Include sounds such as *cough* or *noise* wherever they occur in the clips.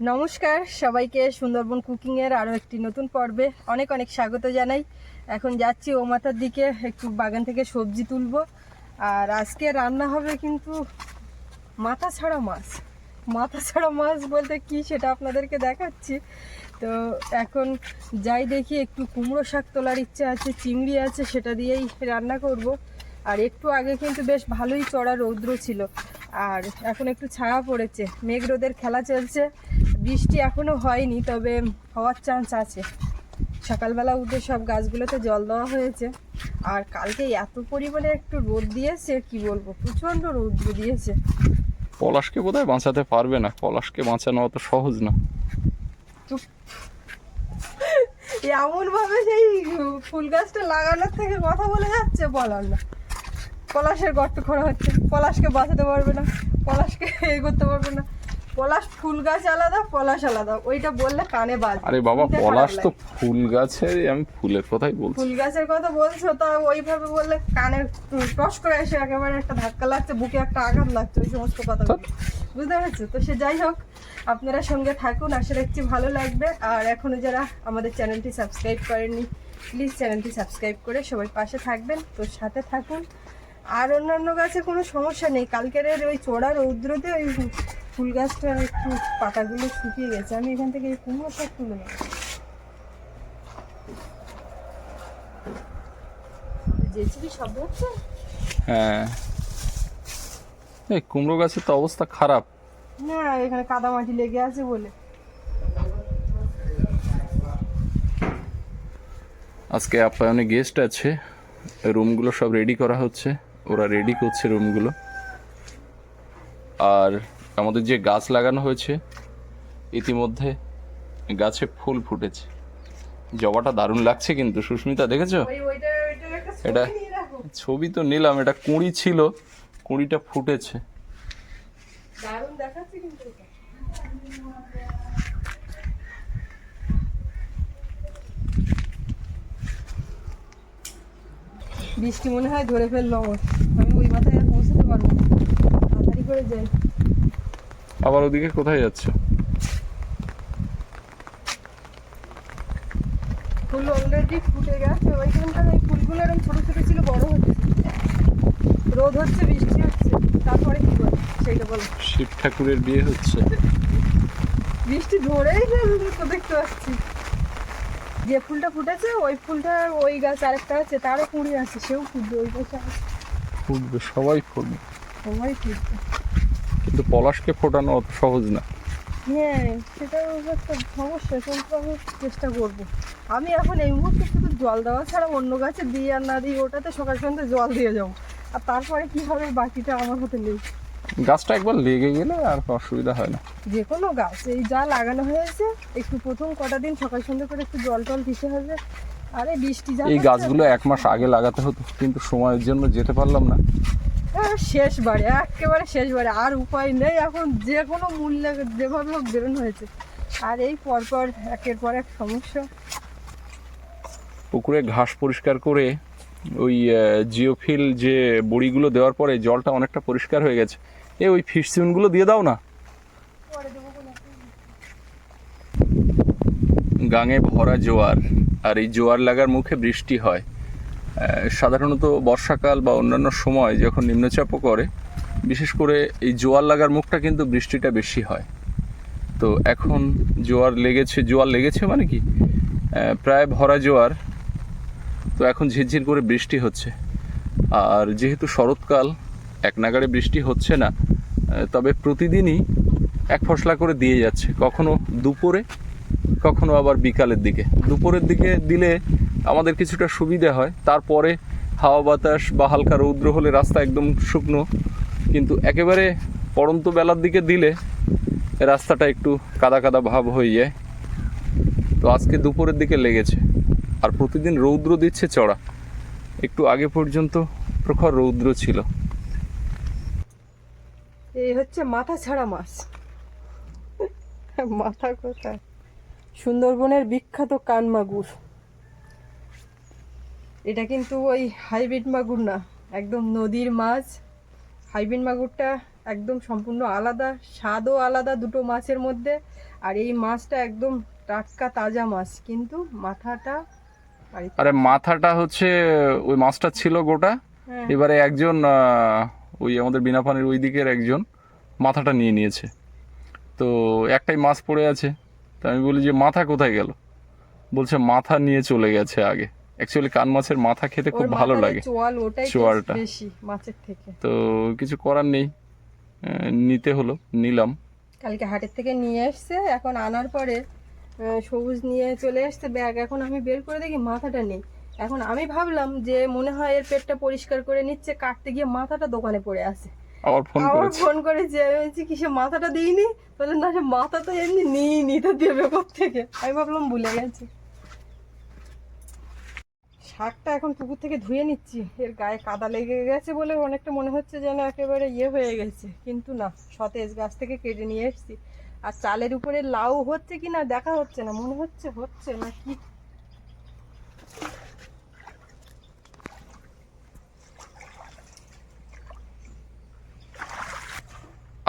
নমস্কার, সবাইকে সুন্দরবন কুকিংয়ের আরও একটি নতুন পর্বে অনেক অনেক স্বাগত জানাই। এখন যাচ্ছি ও মাথার দিকে, একটু বাগান থেকে সবজি তুলব। আর আজকে রান্না হবে কিন্তু মাথা ছাড়া মাছ। মাথা ছাড়া মাছ বলতে কি সেটা আপনাদেরকে দেখাচ্ছি। তো এখন যাই দেখি, একটু কুমড়ো শাক তোলার ইচ্ছা আছে, চিংড়ি আছে, সেটা দিয়েই রান্না করব। আর একটু আগে কিন্তু বেশ ভালোই চড়া রৌদ্র ছিল। আর এখন একটু ছায়া পড়েছে, মেঘ রোদের খেলা চলছে। বৃষ্টি এখনও হয়নি তবে হওয়ার চান্স আছে। সকালবেলা উঠে সব গাছগুলোতে জল দেওয়া হয়েছে। আর কালকে এত পরিমাণে একটু রোদ দিয়েছে কি বলব? প্রচণ্ড রৌদ্র দিয়েছে। পলাশকে বোধহয় বাঁচাতে পারবে না। পলাশকে বাঁচানো অত সহজ না। *laughs* এমন ভাবে সেই ফুল গাছটা লাগানোর থেকে কথা বলে যাচ্ছে বলার না। পলাশের গর্ত খোঁড়া হচ্ছে। পলাশকে বাঁচাতে পারবে না। পলাশকে এ করতে পারবে না। পলাশ ফুল গাছ আলাদা পলাশ আলাদা। ওইটা বললে কানে বাজ। আরে বাবা পলাশ তো ফুল গাছে আমি ফুলের কথাই বলছি। ফুল গাছের কথা বলছো তা ওইভাবে বললে কানে টস করে এসে একেবারে একটা ধাক্কা লাগছে বুকে একটা আঘাত লাগছে ওই সমস্ত কথা বুঝতে পারছ? তো সে যাই হোক আপনারা সঙ্গে থাকুন আশা রাখছি ভালো লাগবে। আর এখনও যারা আমাদের চ্যানেলটি সাবস্ক্রাইব করেননি প্লিজ চ্যানেলটি সাবস্ক্রাইব করে সবাই পাশে থাকবেন। তো সাথে থাকুন। আর অন্যান্য গাছে কোনো সমস্যা নেই। কালকের ওই চোড়া রৌদ্রতে ওই ফুল গাছটা একটু পাতাগুলো শুকিয়ে গেছে। আমি এখান থেকে এই কুমড়ো শাক তুলে নেব। জেসিবি শব্দ হচ্ছে হ্যাঁ। এই কুমড়ো গাছের তো অবস্থা খারাপ। না এখানে কাদা মাটি লেগে আছে বলে। আজকে আপ্যায়নে গেস্ট আছে। রুমগুলো সব রেডি করা হচ্ছে। ওরা রেডি করছে রুমগুলো আর আমাদের যে গাছ লাগানো হয়েছে ইতিমধ্যে গাছে ফুল ফুটেছে। জবাটা দারুণ লাগছে কিন্তু সুস্মিতা দেখেছ? এটা- ছবি তো নিলাম এটা কুঁড়ি ছিল কুঁড়িটা ফুটেছে। দারুণ দেখাচ্ছে কিন্তু বৃষ্টি মনে হয় ধরে ফেলল আমার। আমি ওই মাথায় আর পৌঁছাতে পারব না। তাড়াতাড়ি করে যাই। আবার ওদিকে কোথায় যাচ্ছে? ফুল অলরেডি ফুটে গেছে। ওইখানকার এই ফুলগুলো এরকম ছোটো ছোটো ছিল বড় হচ্ছে। রোদ হচ্ছে বৃষ্টি হচ্ছে। তারপরে কি করে সেইটা বলো। শিব ঠাকুরের বিয়ে হচ্ছে। বৃষ্টি ধরেই ফেলবে তো দেখতে পাচ্ছি। যে ফুলটা ফুটেছে ওই ফুলটা ওই গাছ আরেকটা আছে তারও কুড়ি আছে সেও ফুটবে ওই গাছে। ফুটবে সবাই ফুটবে। সবাই ফুটবে। কিন্তু পলাশকে ফোটানো অত সহজ না। হ্যাঁ সেটাও একটা সমস্যা কিন্তু আমি চেষ্টা করব। আমি এখন এই মুহূর্তে শুধু জল দেওয়া ছাড়া অন্য গাছে দিই আর না দিই ওটাতে সকাল সন্ধ্যে জল দিয়ে যাব। আর তারপরে কি হবে বাকিটা আমার হাতে নেই। গাছটা একবার লেগে গেলে আর অসুবিধা হয় না। যে কোনো গাছ এই যা লাগানো হয়েছে একটু প্রথম কটা দিন সকাল সন্ধ্যে করে একটু জল টল দিতে হবে। আরে বৃষ্টি যা এই গাছগুলো এক মাস আগে লাগাতে হতো কিন্তু সময়ের জন্য যেতে পারলাম না। শেষবারে একেবারে শেষবারে আর উপায় নেই এখন যে কোনো মূল্যে যেভাবে হোক বেরোনো হয়েছে। আর এই পরপর একের পর এক সমস্যা। পুকুরে ঘাস পরিষ্কার করে ওই জিওফিল যে বড়িগুলো দেওয়ার পরে জলটা অনেকটা পরিষ্কার হয়ে গেছে। এ ওই ফিশ সিমগুলো দিয়ে দাও না। গাঙে ভরা জোয়ার আর এই জোয়ার লাগার মুখে বৃষ্টি হয়। সাধারণত বর্ষাকাল বা অন্যান্য সময় যখন নিম্নচাপও করে বিশেষ করে এই জোয়ার লাগার মুখটা কিন্তু বৃষ্টিটা বেশি হয়। তো এখন জোয়ার লেগেছে জোয়ার লেগেছে মানে কি? প্রায় ভরা জোয়ার। তো এখন ঝিরঝির করে বৃষ্টি হচ্ছে। আর যেহেতু শরৎকাল এক নাগাড়ে বৃষ্টি হচ্ছে না তবে প্রতিদিনই এক ফসলা করে দিয়ে যাচ্ছে, কখনো দুপুরে, কখনো আবার বিকালের দিকে। দুপুরের দিকে দিলে আমাদের কিছুটা সুবিধা হয়, তারপরে হাওয়া বাতাস বা হালকা রৌদ্র হলে রাস্তা একদম শুকনো, কিন্তু একেবারে পড়ন্ত বেলার দিকে দিলে রাস্তাটা একটু কাদা কাদা ভাব হয়ে যায়। তো আজকে দুপুরের দিকে লেগেছে, আর প্রতিদিন রৌদ্র দিচ্ছে চড়া। একটু আগে পর্যন্ত প্রখর রৌদ্র ছিল। এই হচ্ছে মাথা ছাড়া মাছ। মাথা কোথায়? সুন্দরবনের বিখ্যাত কান মাগুর। এটা কিন্তু ওই হাইব্রিড মাগুর না একদম নদীর মাছ। হাইব্রিড মাগুরটা একদম সম্পূর্ণ আলাদা স্বাদও আলাদা দুটো মাছের মধ্যে। আর এই মাছটা একদম টাটকা তাজা মাছ কিন্তু মাথাটা আরে মাথাটা হচ্ছে ওই মাছটা ছিল গোটা। হ্যাঁ। এবারে একজন ওই আমাদের বিনাপানির ওই দিকের একজন মাথাটা নিয়ে নিয়েছে। তো একটাই মাছ পড়ে আছে। তা আমি বলি যে মাথা কোথায় গেল? বলছে মাথা নিয়ে চলে গেছে আগে। অ্যাকচুয়ালি কান মাছের মাথা খেতে খুব ভালো লাগে। চোয়ালটা। তো কিছু করার নেই। নিতে হলো নিলাম। কালকে হাটের থেকে নিয়ে এসছে এখন আনার পরে সবুজ নিয়ে চলে এসছে ব্যাগ। এখন আমি বের করে দেখি মাথাটা নেই। এখন আমি ভাবলাম যে মনে হয় এর পেটটা পরিষ্কার করে নিচ্ছে কাটতে গিয়ে মাথাটা দোকানে পড়ে আছে। আবার ফোন আবার করেছে। ফোন করেছে আমি বলছি কি সে মাথাটা দিইনি? বলে না সে মাথা তো এমনি নিইনি তো দেবে থেকে আমি ভাবলাম ভুলে গেছি। শাকটা এখন পুকুর থেকে ধুয়ে নিচ্ছি। এর গায়ে কাদা লেগে গেছে বলে অনেকটা মনে হচ্ছে যেন একেবারে ইয়ে হয়ে গেছে। কিন্তু না সতেজ গাছ থেকে কেটে নিয়ে এসেছি। আর চালের উপরে লাউ হচ্ছে কি না দেখা হচ্ছে না মনে হচ্ছে হচ্ছে না কি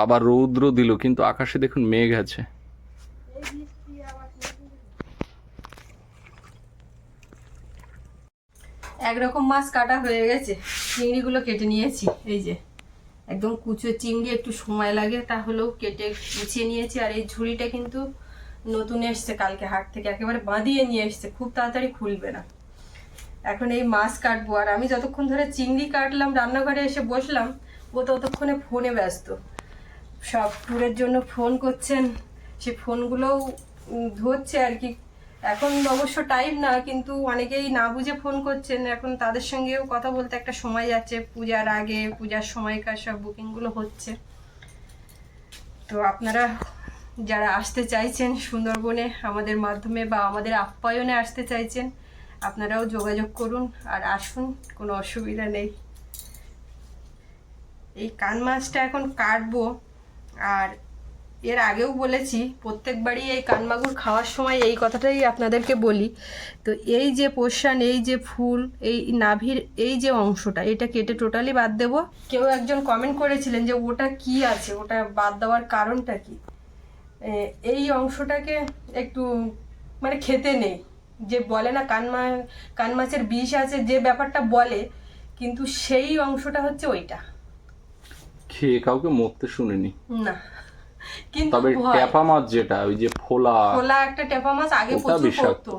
আবার রৌদ্র দিল, কিন্তু আকাশে দেখুন মেঘ আছে। একরকম মাছ কাটা হয়ে গেছে। চিংড়িগুলো কেটে নিয়েছি, এই যে। একদম কুচো চিংড়ি, একটু সময় লাগে তাহলেও কেটে গুছিয়ে নিয়েছি। আর এই ঝুড়িটা কিন্তু নতুন এসছে কালকে হাট থেকে, একেবারে বাঁধিয়ে নিয়ে এসছে, খুব তাড়াতাড়ি খুলবে না। এখন এই মাছ কাটবো, আর আমি যতক্ষণ ধরে চিংড়ি কাটলাম, রান্নাঘরে এসে বসলাম, ও ততক্ষণে ফোনে ব্যস্ত। সব ট্যুরের জন্য ফোন করছেন। সে ফোনগুলোও ধরছে আর কি। এখন অবশ্য টাইম না, কিন্তু অনেকেই না বুঝে ফোন করছেন। এখন তাদের সঙ্গেও কথা বলতে একটা সময় যাচ্ছে। পূজার আগে, পূজার সময়কার সব বুকিংগুলো হচ্ছে। তো আপনারা যারা আসতে চাইছেন সুন্দরবনে, আমাদের মাধ্যমে বা আমাদের আপ্যায়নে আসতে চাইছেন, আপনারাও যোগাযোগ করুন আর আসুন, কোনো অসুবিধা নেই। এই কান মাছটা এখন কাটবো। আর এর আগেও বলেছি, প্রত্যেকবারই এই কানমাগুর খাওয়ার সময় এই কথাটাই আপনাদেরকে বলি। তো এই যে পোষণ, এই যে ফুল, এই নাভির এই যে অংশটা, এটা কেটে টোটালি বাদ দেব। কেউ একজন কমেন্ট করেছিলেন যে ওটা কি আছে? ওটা বাদ দেওয়ার কারণটা কি? এই অংশটাকে একটু মানে খেতে নেই। যে বলে না কানমা কান মাছের বিষ আছে, যে ব্যাপারটা বলে, কিন্তু সেই অংশটা হচ্ছে ওইটা। খেয়ে কাউকে মরতে শুনিনি। না। কিন্তু তবে। ট্যাপা মাছ যেটা ওই যে ফোলা খোলা একটা মাছ আগে প্রচুর। পড়তো।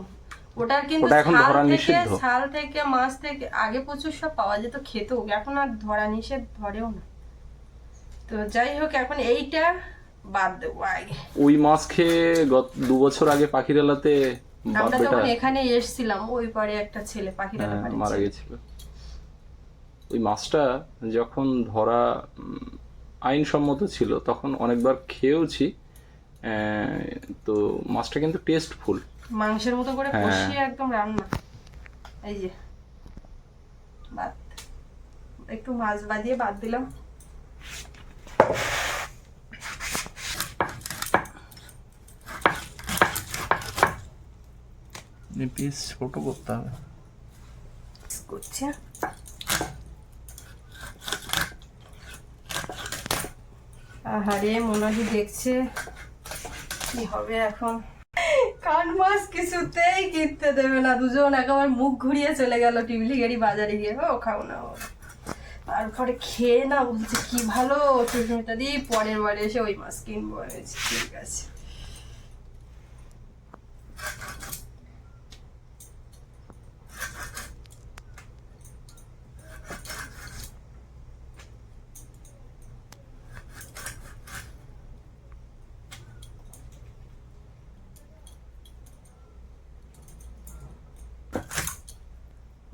ওটার কিন্তু এখন ধরা নিষিদ্ধ। থেকে মাছ থেকে আগে প্রচুর সব পাওয়া যেত খেতেও। এখন আর ধরা নিষেধ ধরেও না। তো যাই হোক এখন এইটা বাদ দেবো আগে। ওই মাছ খেয়ে গত দু বছর আগে পাখিরালাতে আমরা যখন এখানে এসেছিলাম ওই পারে একটা ছেলে পাখিরা হ্যাঁ, মারা গেছিল। ওই মাছটা যখন ধরা আইনসম্মত ছিল তখন অনেকবার খেয়েওছি আহ, তো মাছটা কিন্তু টেস্টফুল মাংসের মতো করে হ্যাঁ। কষিয়ে একদম রান্না। এই যে বাদ। একটু মাছ বাদিয়ে বাদ দিলাম। পিস ছোট করতে হবে। করছে। আহারে মোনালি দেখছে। কি হবে এখন? কান মাছ কিছুতেই কিনতে দেবে না। দুজন একেবারে মুখ ঘুরিয়ে চলে গেল টিবলি গাড়ি বাজারে গিয়ে। ও, খাও না, ও। তারপরে খেয়ে না বলছে, কি ভালো চুটমিটা দিই, পরের বারে এসে ওই মাছ কিনবো। ঠিক আছে।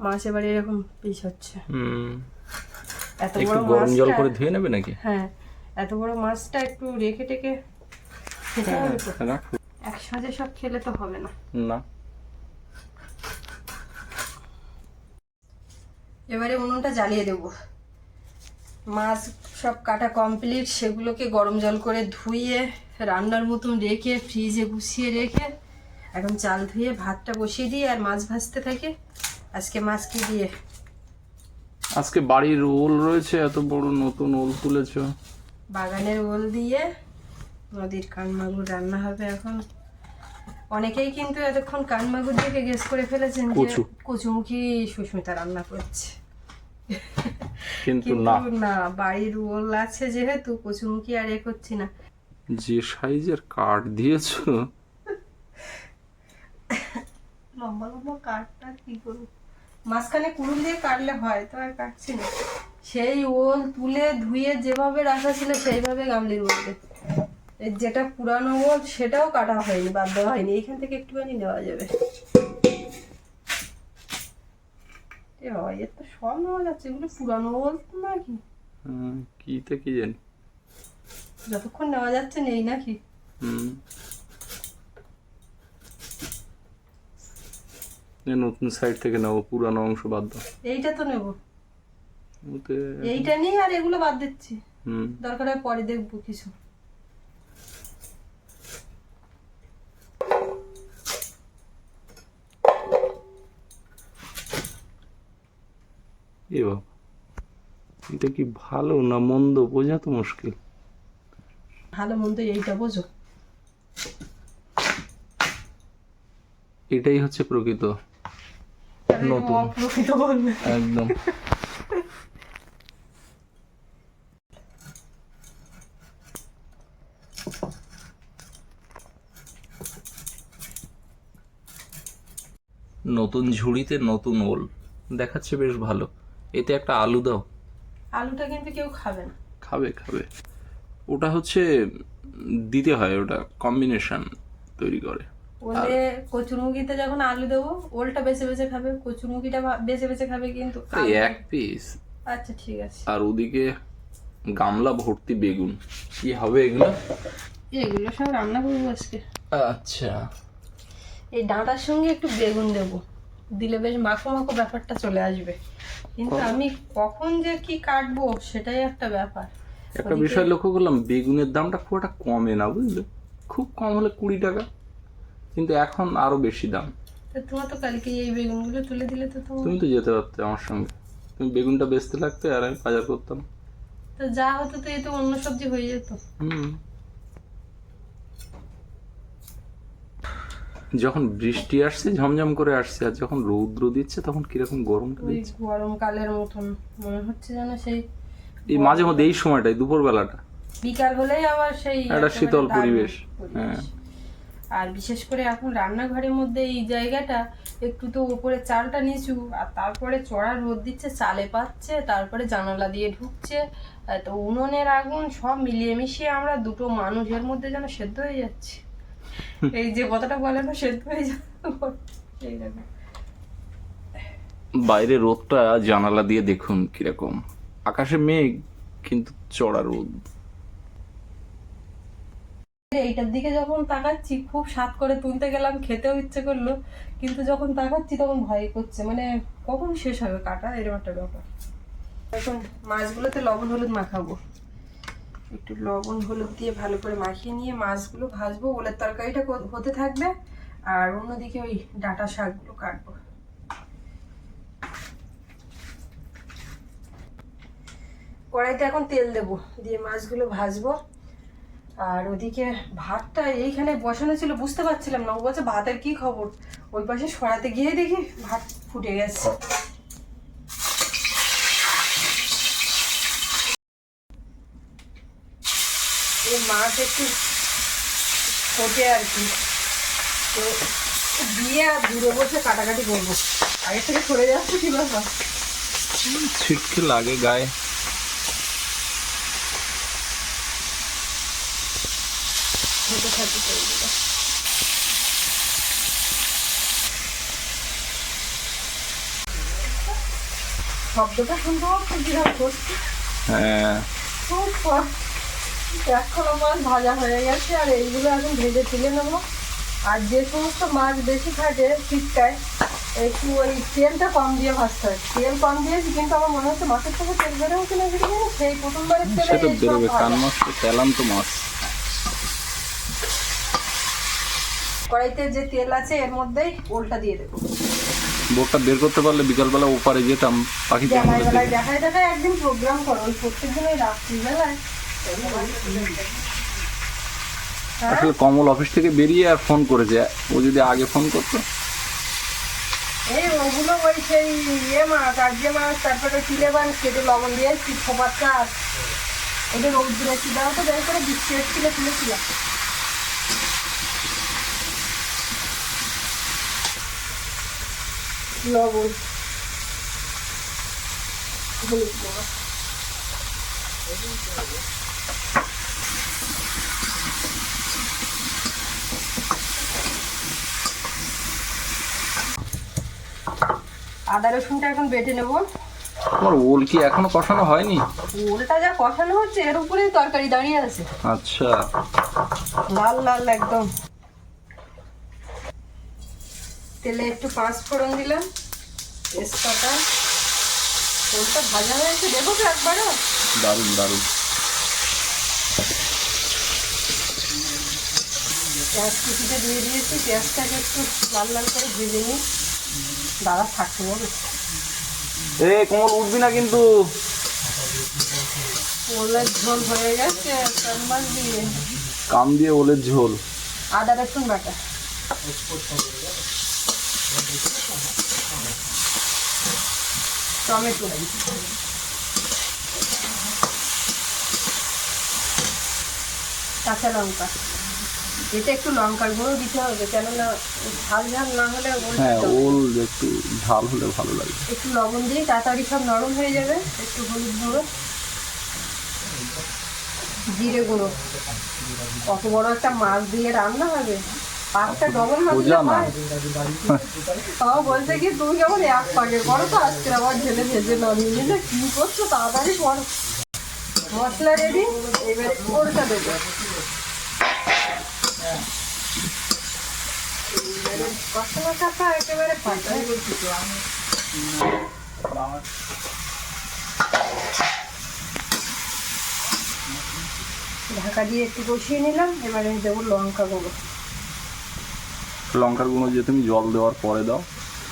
মাছ এবারে এরকম পিস হচ্ছে। এত বড় গরম জল করে ধুয়ে নেবে নাকি? হ্যাঁ এত বড় মাছটা একটু রেখে টেকে রাখো। একসাথে সব খেলে তো হবে না। না। এবারে উনুনটা জ্বালিয়ে দেবো। মাছ সব কাটা কমপ্লিট সেগুলোকে গরম জল করে ধুয়ে রান্নার মতন রেখে ফ্রিজে গুছিয়ে রেখে এখন চাল ধুয়ে ভাতটা বসিয়ে দিই আর মাছ ভাজতে থাকে। আজকে মাছ কি দিয়ে? আজকে বাড়ির ওল রয়েছে এত বড় নতুন ওল তুলেছ। বাগানের ওল দিয়ে নদীর কানমাগুর রান্না হবে এখন। অনেকেই কিন্তু এতক্ষণ কানমাগুর দেখে গেস করে ফেলেছেন যে কচু। কচুমুখী সুস্মিতা রান্না করছে। কিন্তু কিন্তু না। না বাড়ির ওল আছে যেহেতু কচুমুখী আর এ করছি না। যে সাইজের কাঠ দিয়েছ। লম্বা লম্বা কাঠটা কি করব? মাঝখানে কুড়ুল দিয়ে কাটলে হয় তো আর কাটছি না। সেই ওল তুলে ধুয়ে যেভাবে রাখা ছিল সেইভাবে গামলির মধ্যে। যেটা পুরানো ওল সেটাও কাটা হয়নি বাদ দেওয়া হয়নি। এইখান থেকে একটুখানি নেওয়া যাবে। এ বাবা এর তো সব নেওয়া যাচ্ছে এগুলো পুরানো ওল নাকি? কি তে কি জানি। যতক্ষণ নেওয়া যাচ্ছে নেই নাকি? হুম। এ নতুন সাইড থেকে নেব পুরানো অংশ বাদ দাও। এইটা তো নেব। এইটা নিয়ে আর এগুলো বাদ দিচ্ছি। হুম। দরকার হয় পরে দেখব কিছু। এ বাবা এটা কি ভালো না মন্দ? বোঝা তো মুশকিল। ভালো মন্দ এইটা বোঝো। এটাই হচ্ছে প্রকৃত। নতুন। একদম *laughs* নতুন ঝুড়িতে নতুন ওল। দেখাচ্ছে বেশ ভালো। এতে একটা আলু দাও। আলুটা কিন্তু কেউ খাবে না। খাবে খাবে। ওটা হচ্ছে দিতে হয় ওটা কম্বিনেশন তৈরি করে। ওলে কচুরমুখিতে যখন আলু দেবো ওলটা বেছে বেছে খাবে কচুরমুখিটা বেছে বেছে খাবে কিন্তু এক পিস আচ্ছা ঠিক আছে। আর ওদিকে গামলা ভর্তি বেগুন। কি হবে এগুলো? এগুলো সব রান্না করব আজকে। আচ্ছা। এই ডাঁটার সঙ্গে একটু বেগুন দেবো। দিলে বেশ মাখো মাখো ব্যাপারটা চলে আসবে। কিন্তু আমি কখন যে কি কাটবো সেটাই একটা ব্যাপার। একটা বিষয় লক্ষ্য করলাম বেগুনের দামটা খুব একটা কমে না বুঝলে? খুব কম হলে কুড়ি টাকা। কিন্তু এখন আরও বেশি দাম তোমার তো কালকে এই বেগুনগুলো তুলে দিলে তো তুমি তো যেতে পারতে আমার সঙ্গে তুমি বেগুনটা বেচতে লাগতে আর আমি বাজার করতাম তো যা হতো তো এ তো অন্য সবজি হয়ে যেত হুম যখন বৃষ্টি আসছে ঝমঝম করে আসছে আর যখন রৌদ্র দিচ্ছে তখন কীরকম গরমটা দিচ্ছে গরমকালের মতন মনে হচ্ছে যেন সেই এই মাঝে মধ্যে এই সময়টাই দুপুর বেলাটা বিকাল হলেই আবার সেই একটা শীতল পরিবেশ। পরিবেশ। হ্যাঁ। আর বিশেষ করে এখন রান্নাঘরের মধ্যে এই জায়গাটা একটু তো উপরে চালটা নিচু আর তারপরে চড়া রোদ দিচ্ছে চালে পাচ্ছে তারপরে জানালা দিয়ে ঢুকছে। তো উনুনের আগুন সব মিলিয়ে মিশিয়ে আমরা দুটো মানুষের মধ্যে যেন সেদ্ধ হয়ে যাচ্ছে। *laughs* এই যে কথাটা বলে না সেদ্ধ হয়ে রকম বাইরে রোদটা জানালা দিয়ে দেখুন কীরকম। আকাশে মেঘ কিন্তু চড়া রোদ। এইটার দিকে যখন তাকাচ্ছি, খুব স্বাদ করে তুলতে গেলাম, খেতেও ইচ্ছে করল, কিন্তু যখন তাকাচ্ছি তখন ভয় করছে। মানে কখন শেষ হবে কাটা? এরকম একটা ব্যাপার। এখন মাছগুলোতে লবণ হলুদ মাখাবো। একটু লবণ হলুদ দিয়ে ভালো করে মাখিয়ে নিয়ে মাছগুলো ভাজবো। ওলের তরকারিটা হতে থাকবে। আর অন্যদিকে ওই ডাটা শাকগুলো কাটবো। কড়াইতে এখন তেল দেবো। দিয়ে মাছগুলো ভাজবো। আর ওদিকে ভাতটা এইখানে বসানো ছিল, বুঝতে পারছিলাম না। ও বলছে, ভাতের কি খবর? ওই পাশে সরাতে গিয়ে দেখি ভাত ফুটে গেছে। মাছ একটু ফোটে আর কি। তো দিয়ে আর দূরে বসে কাটাকাটি করব। আগে থেকে সরে যাচ্ছে কি ব্যাপার লাগে গায়ে? হতে থাকে সেইগুলো শব্দটা শুনতে পাচ্ছি কীরকম করছে হ্যাঁ কলা মাছ ভাজা হয়ে গেছে আর এইগুলো এখন ভেজে তুলে নেব। আর যে সমস্ত মাছ বেশি থাকে একটু ওই তেলটা কম দিয়ে ভাজতে হয়। তেল কম দিয়েছি কিন্তু আমার মনে হচ্ছে মাছের থেকে তেল সেই প্রথমবারের তেলে সে তো এই সব বেরোবে ভাজা। কান মাছ তো মাছ। কড়াইতে যে তেল আছে এর মধ্যেই ওলটা দিয়ে দেবো। বোটটা বের করতে পারলে বিকালবেলা ওপারে যেতাম পাখি বেলায় দেখায় দেখায় একদিন প্রোগ্রাম করো ওই প্রত্যেকদিন ওই রাত্রিবেলায়। হ্যাঁ? আসলে কমল অফিস থেকে বেরিয়ে আর ফোন করেছে। ও যদি আগে ফোন করতো। এই ওগুলো ওই সেই ইয়ে মাছ গার্জে মাছ তারপরে চিলে মাছ কেটে লবণ দিয়েছি খোপার চাষ ওদের রৌদ্রে ছিল তো যাই করে বৃষ্টি এসেছিল তুলেছিলাম লবণ। হলুদ লবণ। আদা রসুনটা এখন বেটে নেব। তোমার ওল কি এখনও কষানো হয়নি? ওলটা যা কষানো হচ্ছে এর উপরেই তরকারি দাঁড়িয়ে আছে। আচ্ছা। লাল লাল একদম। তেলে একটু পাঁচ ফোড়ন দিলাম তেজপাতা। ওলটা ভাজা হয়েছে দেখো তো একবারও? দারুণ দারুণ। পেঁয়াজ কুচিতে দিয়ে দিয়েছি পেঁয়াজটাকে একটু লাল লাল করে ভেজে নিই। দাদা থাকতে হবে। এ কোমল উঠবি না কিন্তু। ওলের ঝোল হয়ে গেছে চার মাছ দিয়ে। কাম দিয়ে ওলের ঝোল। আদা রসুন বাটা। টমেটো। কাঁচা লঙ্কা। এতে একটু লঙ্কার গুঁড়ো দিতে হবে কেননা ঝাল ঝাল না হলে হ্যাঁ ওল একটু ঝাল হলে ভালো লাগে। একটু লবণ দিয়ে তাড়াতাড়ি সব নরম হয়ে যাবে একটু হলুদ গুঁড়ো জিরে গুঁড়ো। কত বড় একটা মাছ দিয়ে রান্না হবে। পাঁচটা ডবল না। তাও বলছে কি তুমি কেমন এক পাকে করো তো আজকে আবার ঢেলে ভেজে নিলে। কি করছ? তাড়াতাড়ি করো। মশলা রেডি এবারে ওরটা দেবো। একেবারে ঢাকা দিয়ে একটু বসিয়ে নিলাম। এবারে দেবো লঙ্কা গুঁড়ো। লঙ্কার গুঁড়ো যে তুমি জল দেওয়ার পরে দাও।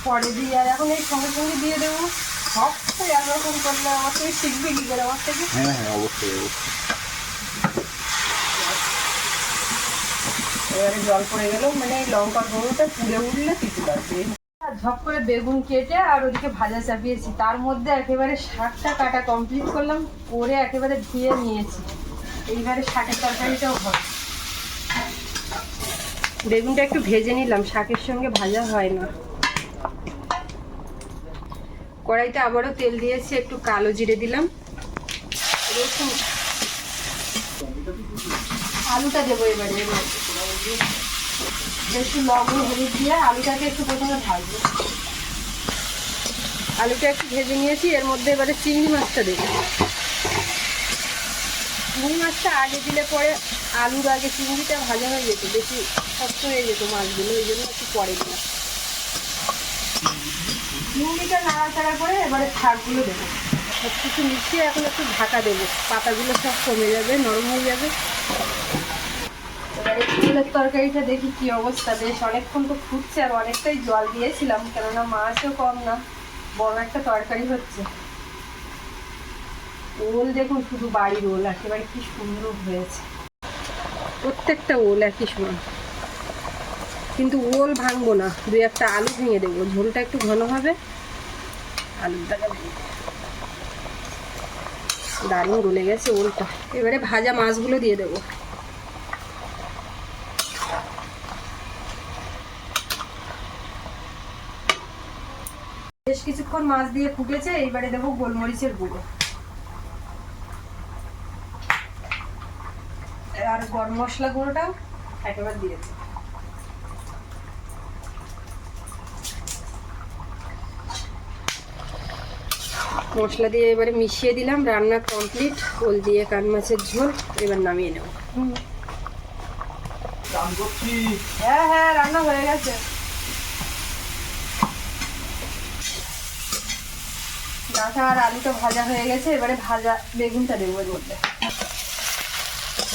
পরে দিয়ে আর এখন এই সঙ্গে সঙ্গে দিয়ে দেবো। সব তো একরকম করলে আমার থেকে শিখবে কি করে? আমার থেকে? হ্যাঁ হ্যাঁ অবশ্যই অবশ্যই। এবারে জল পড়ে গেল মানে এই লঙ্কার পুড়ে উঠলে আসবে ঝপ করে বেগুন কেটে আর ওদিকে ভাজা চাপিয়েছি। তার মধ্যে একেবারে শাকটা কাটা কমপ্লিট করলাম করে একেবারে ধুয়ে নিয়েছি। এইবারে শাকের তরকারিটাও হবে। বেগুনটা একটু ভেজে নিলাম, শাকের সঙ্গে ভাজা হয় না। কড়াইতে আবারও তেল দিয়েছি, একটু কালো জিরে দিলাম। রসুন। আলুটা দেবো এবারে। একটু লবণ, হলুদ দিয়ে আলুটাকে একটু প্রথমে ভাজবো। আলুটা একটু ভেজে নিয়েছি, এর মধ্যে এবারে চিংড়ি মাছটা দেবো। চিংড়ি মাছটা আগে দিলে পরে আলুর আগে চিংড়িটা ভাজা হয়ে যেত বেশি শক্ত হয়ে যেত মাছগুলো ওই জন্য একটু পরে দিলাম। চিংড়িটা নাড়াচাড়া করে এবারে শাকগুলো দেবো। সব কিছু মিশিয়ে এখন একটু ঢাকা দেবো। পাতাগুলো সব কমে যাবে, নরম হয়ে যাবে। এবারে ফুলের তরকারিটা দেখি কি অবস্থা। বেশ অনেকক্ষণ তো ফুটছে আর অনেকটাই জল দিয়েছিলাম, কেননা মাছও কম না, বড় একটা তরকারি হচ্ছে। ওল দেখুন, শুধু বাড়ির ওল, একেবারে কি সুন্দর হয়েছে। প্রত্যেকটা ওল একই সমান। কিন্তু ওল ভাঙবো না দুই একটা আলু ভেঙে দেবো। ঝোলটা একটু ঘন হবে আলুটাকে ভেঙে দারুণ গলে গেছে ওলটা। এবারে ভাজা মাছগুলো দিয়ে দেবো। বেশ কিছুক্ষণ মাছ দিয়ে ফুটেছে এইবারে দেবো গোলমরিচের গুঁড়ো আর গরম মশলা গুঁড়োটাও একেবারে দিয়েছি মশলা দিয়ে এবারে মিশিয়ে দিলাম, রান্না কমপ্লিট ওল দিয়ে কান মাছের ঝোল, এবার নামিয়ে নেব। হ্যাঁ হ্যাঁ রান্না হয়ে গেছে। আর আলুটা ভাজা হয়ে গেছে, এবারে ভাজা বেগুনটা দেবো এর মধ্যে।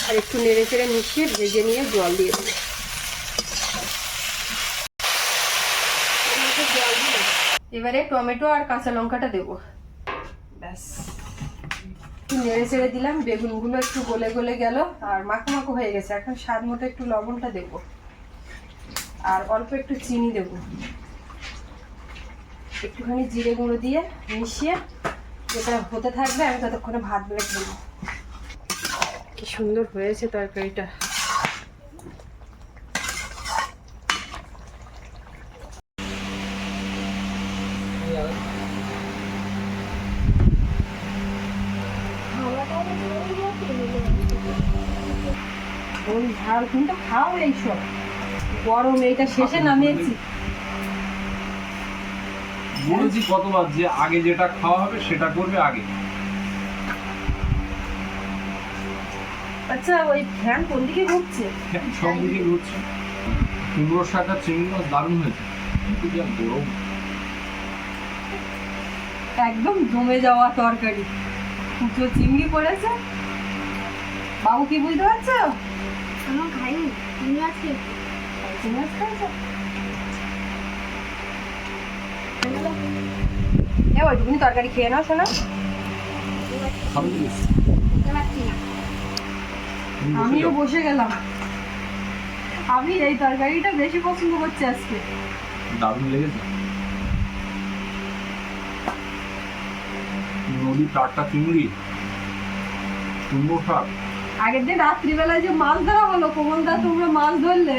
আর একটু নেড়ে চেড়ে মিশিয়ে ভেজে নিয়ে জল দিয়ে দেবো। এবারে টমেটো আর কাঁচা লঙ্কাটা দেবো। ব্যাস। একটু নেড়ে চেড়ে দিলাম, বেগুনগুলো একটু গলে গলে গেল আর মাখো মাখো হয়ে গেছে। এখন স্বাদ মতো একটু লবণটা দেব। আর অল্প একটু চিনি দেব। একটুখানি জিরে গুঁড়ো দিয়ে মিশিয়ে এটা হতে থাকবে আমি ততক্ষণে ভাত বেড়ে খেলব কি সুন্দর হয়েছে তরকারিটা। ওই ঝাল কিন্তু খাও এইসব। গরম এইটা শেষে নামিয়েছি। বলেছি কতবার যে আগে যেটা খাওয়া হবে সেটা করবে আগে। আচ্ছা ওই ফ্যান কোন দিকে ঘুরছে? হ্যাঁ, সব দিকে ঘুরছে। কুমড়ো শাক আর চিংড়ি মাছ দারুণ হয়েছে। কিন্তু যা গরম। একদম জমে যাওয়া তরকারি। কুচো চিংড়ি পড়েছে। বাবু কি বুঝতে পারছ? আমার খাইনি। তুমি আজকে চিংড়ি মাছ খাইছো? ওইটুকুনি তরকারি খেয়ে নাও শোনা। খাবে আমিও। বসে গেলাম। আমি এই তরকারিটা বেশি পছন্দ করছি আজকে। দারুণ লেগেছে। নদীর টাটকা চিংড়ি কুমড়ো শাক আগের দিন রাত্রিবেলায় যে মাছ ধরা হলো কোমলদা তোমরা মাছ ধরলে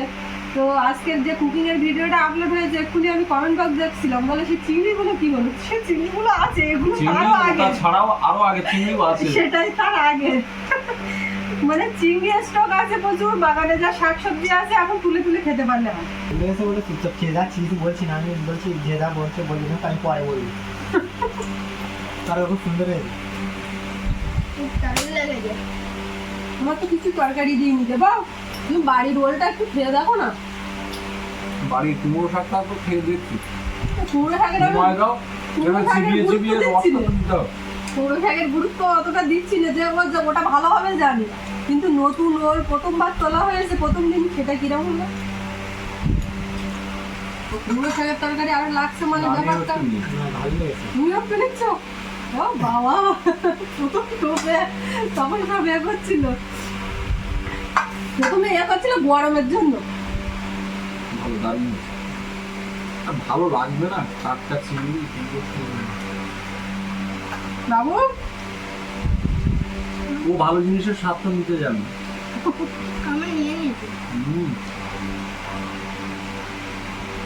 তো আজকের যে কুকিং এর ভিডিওটা আপলোড হয়েছে এক্ষুনি আমি কমেন্ট বক্স দেখছিলাম। বলে সেই চিংড়িগুলো কি হলো? সে চিংড়িগুলো আছে এগুলো আরও আগে। ছাড়াও আরও আগে চিংড়িও আছে। সেটাই তার আগে। মানে চিংড়ি স্টক আছে প্রচুর বাগানে যা শাকসবজি আছে এখন তুলে তুলে খেতে পারলে হয়। এসে বলে চুপচাপ খেয়ে যাচ্ছি কিছু বলছি না। আমি বলছি যে যা বলছে বলবি না আমি পরে বলবি। তার খুব সুন্দর হয়েছে। তোমার তো কিছু তরকারি দিয়ে নিতে বাও তুমি বাড়ির রোলটা একটু খেয়ে দেখো না। বাড়ির কুমড়ো শাকটা তো খেয়ে দেখছি। কুমড়ো শাকের চিবিয়ে চিবিয়ে রসটা দিতে হবে। কুমড়ো শাকের গুরুত্ব অতটা দিচ্ছি না যে ওটা ভালো হবে জানি। কিন্তু নতুন ওর প্রথমবার তোলা হয়েছে প্রথম দিন সেটা কীরকম হলো কুমড়ো শাকের তরকারি আরও লাগছে মানে ব্যাপারটা। লেগেছে তুমিও পেরেছ ও বাবা প্রথম টোপে তখন সব এ করছিল প্রথমে এ করছিল গরমের জন্য। ভালো লাগবে না টাটকা চিংড়ি বাবু? ও ভালো জিনিসের স্বাদ তো নিতে জানে। না। আমার নিয়ে নিয়েছি।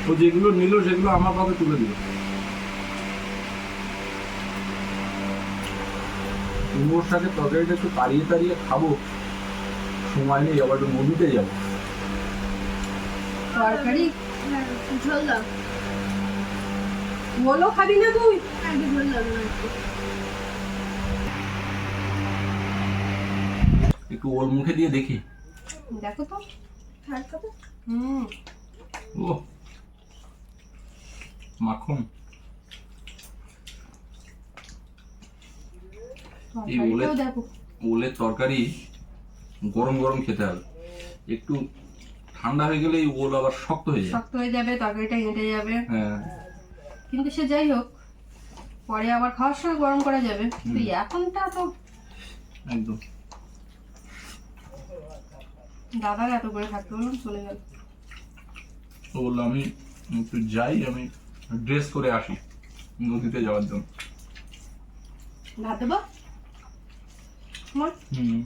ও যেগুলো নিল সেগুলো আমার পাতে তুলে দিল। কুমড়োর সাথে তরকারিটা একটু তাড়িয়ে তাড়িয়ে খাব। সময় নেই আবার একটু নদীতে যাব। তরকারি? হ্যাঁ, ঝোল দাও। বলো খাবি না তুই? আগে ঝোল দাও। একটু। মুখে দিয়ে দেখি। দেখো তো হুম। ও মাখন। এই বলে- ওলের তরকারি গরম গরম খেতে হবে। একটু ঠান্ডা হয়ে গেলে এই ওল আবার শক্ত হয়ে যাবে শক্ত হয়ে যাবে তরকারিটা হেঁটে যাবে। হ্যাঁ। কিন্তু সে যাই হোক পরে আবার খাওয়ার সময় গরম করা যাবে। কিন্তু এখনটা তো একদম। দাদার এত করে থাকতে বললাম চলে গেল। তো বলল আমি একটু যাই আমি ড্রেস করে আসি নদীতে যাওয়ার জন্য। ভাত দেবো? হুম।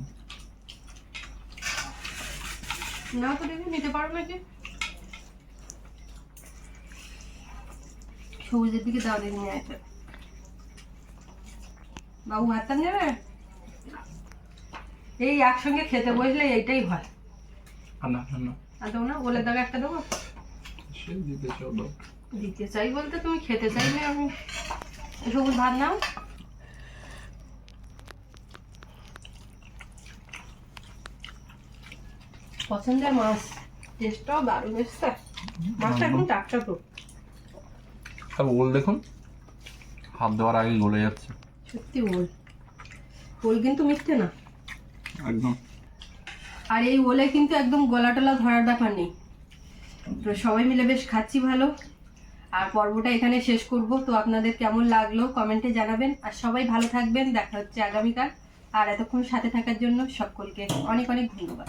না তো দেখে নিতে পারো নাকি? সবুজের দিকে দাও দেখে নিয়ে আসবে বাবু ভাতটা নেবে এই একসঙ্গে খেতে বসলে এইটাই হয়। আর না আর দেবো না ওলের দাগে একটা দেবো। সে দিতে চাও দাও। দিতে চাই বলতে তুমি খেতে চাইলে আমি। সবুজ ভাত নাও। পছন্দের মাছ টেস্টটাও দারুণ এসছে মাছটা একদম টাটকা তো। আর ওল দেখুন। হাত দেওয়ার আগে গলে যাচ্ছে। সত্যি ওল। ওল কিন্তু মিথ্যে না। একদম। আর এই ওলে কিন্তু একদম গলা টলা ধরার ব্যাপার নেই। তো সবাই মিলে বেশ খাচ্ছি ভালো। আর পর্বটা এখানে শেষ করব। তো আপনাদের কেমন লাগল কমেন্টে জানাবেন। আর সবাই ভালো থাকবেন। দেখা হচ্ছে আগামীকাল। আর এতক্ষণ সাথে থাকার জন্য সকলকে অনেক অনেক ধন্যবাদ।